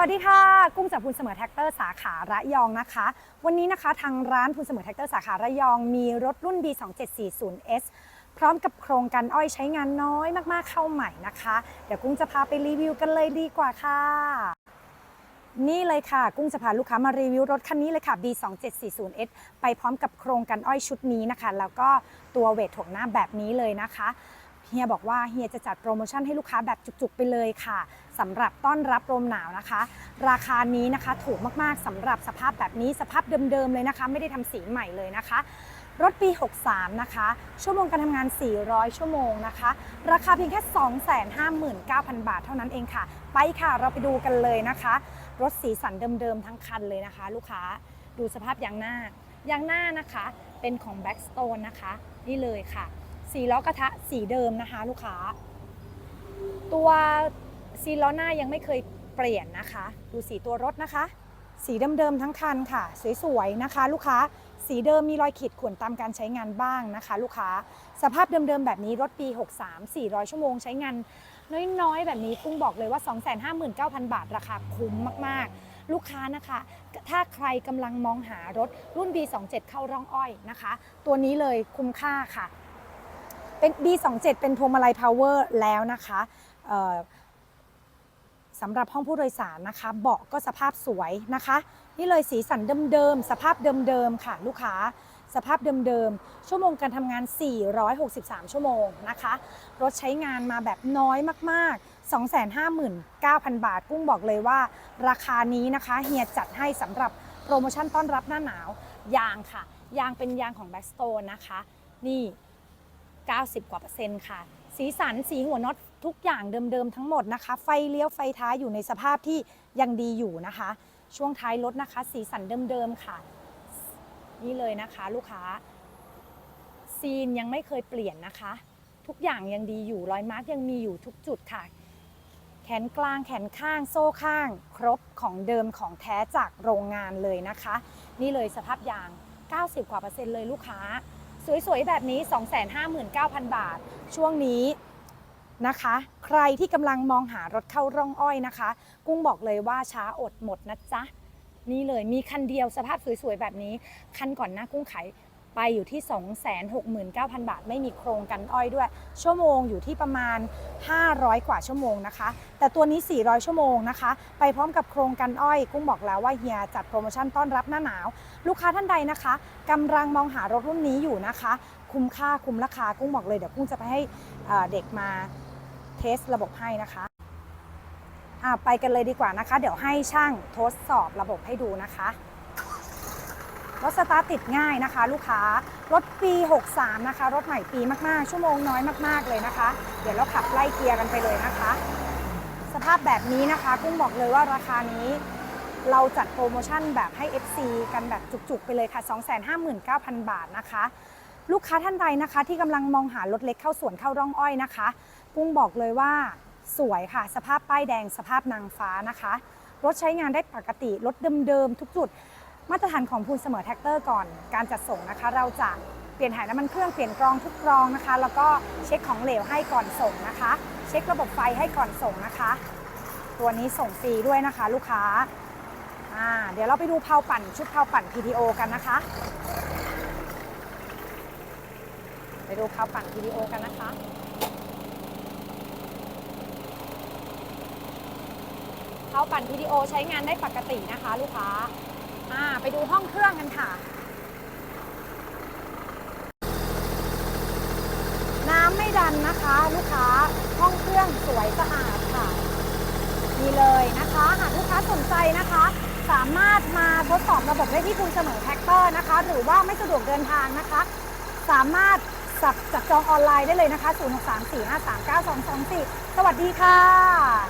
วัสดีค่ะ กุ้งจากพูนเสมอแท็กเตอร์สาขาระยองนะคะ วันนี้นะคะทางร้านพูนเสมอแท็กเตอร์สาขาระยองมีรถรุ่น B2740S พร้อมกับโครงการอ้อยใช้งานน้อยมากๆเข้าใหม่นะคะ เดี๋ยวกุ้งจะพาไปรีวิวกันเลยดีกว่าค่ะ นี่เลยค่ะ กุ้งจะพาลูกค้ามารีวิวรถคันนี้เลยค่ะ B2740S ไปพร้อมกับโครงการอ้อยชุดนี้นะคะ แล้วก็ตัวเวทถ่วงหน้าแบบนี้เลยนะคะ เฮียบอกว่าเฮียจะจัดโปรโมชั่นให้ลูกค้าแบบจุกๆไปเลยค่ะสำหรับต้อนรับลมหนาวนะคะ ราคานี้นะคะถูกมากๆสำหรับสภาพแบบนี้สภาพเดิมๆเลยนะคะ ไม่ได้ทำสีใหม่เลยนะคะ รถปี 63 นะคะ ชั่วโมงการทำงาน 400 ชั่วโมงนะคะ ราคาเพียงแค่ 259,000 บาทเท่านั้นเองค่ะ ไปค่ะเราไปดูกันเลยนะคะ รถสีสันเดิมๆทั้งคันเลยนะคะ ลูกค้าดูสภาพยางหน้ายางหน้านะคะ เป็นของ Blackstone นะคะ นี่เลยค่ะ สีล้อกระทะสีเดิมนะคะ ลูกค้า ตัวซีล้อหน้ายังไม่เคยเปลี่ยนนะคะ ดูสีตัวรถนะคะ สีเดิมๆทั้งคันค่ะ สวยๆนะคะ ลูกค้าสีเดิมมีรอยขีดข่วนตามการใช้งานบ้างนะคะ ลูกค้าสภาพเดิมๆแบบนี้รถปี 63 400 ชั่วโมงใช้งานน้อยๆ แบบนี้กุ้งบอกเลยว่า 259,000 บาทราคาคุ้มมากๆ ลูกค้านะคะ ถ้าใครกำลังมองหารถรุ่น B27 เข้าร่องอ้อยนะคะ ตัวนี้เลยคุ้มค่าค่ะ เป็น B27 เป็นพวงมาลัยพาวเวอร์แล้วนะคะสำหรับห้องผู้โดยสารนะคะ เบาะก็สภาพสวยนะคะ นี่เลยสีสันเดิมๆ สภาพเดิมๆ ค่ะลูกค้า สภาพเดิมๆ ชั่วโมงการทำงาน 463 ชั่วโมงนะคะ รถใช้งานมาแบบน้อยมากๆ 259,000 บาท กุ้งบอกเลยว่า ราคานี้นะคะ เฮียจัดให้สำหรับโปรโมชั่นต้อนรับหน้าหนาว ยางค่ะ ยางเป็นยางของ Blackstone นะคะ นี่ 90 กว่าเปอร์เซ็นต์ค่ะ สีสันสีหัวน็อตทุกอย่างเดิมๆทั้งหมดนะคะ ไฟเลี้ยวไฟท้ายอยู่ในสภาพที่ยังดีอยู่นะคะ ช่วงท้ายรถนะคะ สีสันเดิมๆค่ะ นี่เลยนะคะลูกค้า ซีนยังไม่เคยเปลี่ยนนะคะ ทุกอย่างยังดีอยู่รอยมาร์กยังมีอยู่ทุกจุดค่ะ แขนกลางแขนข้างโซ่ข้าง ครบของเดิมของแท้จากโรงงานเลยนะคะ นี่เลยสภาพยาง 90 กว่าเปอร์เซ็นต์เลยลูกค้า สวยๆ แบบนี้ 259,000 บาท ช่วงนี้นะคะ ใครที่กำลังมองหารถเข้าร่องอ้อยนะคะ กุ้งบอกเลยว่าช้าอดหมดนะจ๊ะ นี่เลยมีคันเดียวสภาพสวยๆ แบบนี้ คันก่อนหน้ากุ้งขาย ไปอยู่ที่ 269,000 บาท ไม่มีโครงกันอ้อยด้วย ชั่วโมงอยู่ที่ประมาณ 500 กว่าชั่วโมงนะคะ แต่ตัวนี้ 400 ชั่วโมงนะคะ ไปพร้อมกับโครงกันอ้อย กุ้งบอกแล้วว่าเฮียจัดโปรโมชั่นต้อนรับหน้าหนาว ลูกค้าท่านใดนะคะกำลังมองหารถรุ่นนี้อยู่นะคะ คุ้มค่าคุ้มราคากุ้งบอกเลยเดี๋ยวกุ้งจะไปให้เด็กมาเทสระบบให้นะคะไปกันเลยดีกว่านะคะ เดี๋ยวให้ช่างทดสอบระบบให้ดูนะคะ รถสตาร์ทติดง่ายนะคะ ลูกค้ารถปี 63 นะคะ รถใหม่ปีมากๆ ชั่วโมงน้อยมากๆเลยนะคะ เดี๋ยวเราขับไล่เกียร์กันไปเลยนะคะ สภาพแบบนี้นะคะกุ้งบอกเลยว่าราคานี้เราจัดโปรโมชั่นแบบให้ FC กันแบบจุกๆ ไปเลยค่ะ 259,000 บาทนะคะ ลูกค้าท่านใดนะคะ ที่กำลังมองหารถเล็กเข้าสวนเข้าร่องอ้อยนะคะ กุ้งบอกเลยว่าสวยค่ะ สภาพป้ายแดงสภาพนางฟ้านะคะ รถใช้งานได้ปกติ รถเดิมๆ ทุกจุด มาตรฐานของพูนเสมอแท็กเตอร์ก่อนการจัดส่งนะคะ เราจะเปลี่ยนถ่ายน้ำมันเครื่องเปลี่ยนกรองทุกกรองนะคะ แล้วก็เช็คของเหลวให้ก่อนส่งนะคะ เช็คระบบไฟให้ก่อนส่งนะคะ ตัวนี้ส่งฟรีด้วยนะคะ ลูกค้าอ่าเดี๋ยวเราไปดูเพาปั่นชุดเพาปั่น PTO กันนะคะ ไปดูเพาปั่น PTO กันนะคะเพาปั่น PTO ใช้งานได้ปกตินะคะ ลูกค้า อ่าไปดูห้องเครื่องกันค่ะ น้ำไม่ดันนะคะ ลูกค้าห้องเครื่องสวยสะอาดค่ะนี่เลยนะคะหากลูกค้าสนใจนะคะ สามารถมาทดสอบระบบได้ที่คุณเสมอแท็กเตอร์นะคะ หรือว่าไม่สะดวกเดินทางนะคะ สามารถสับจับจองออนไลน์ได้เลยนะคะ 0634539224 สวัสดีค่ะ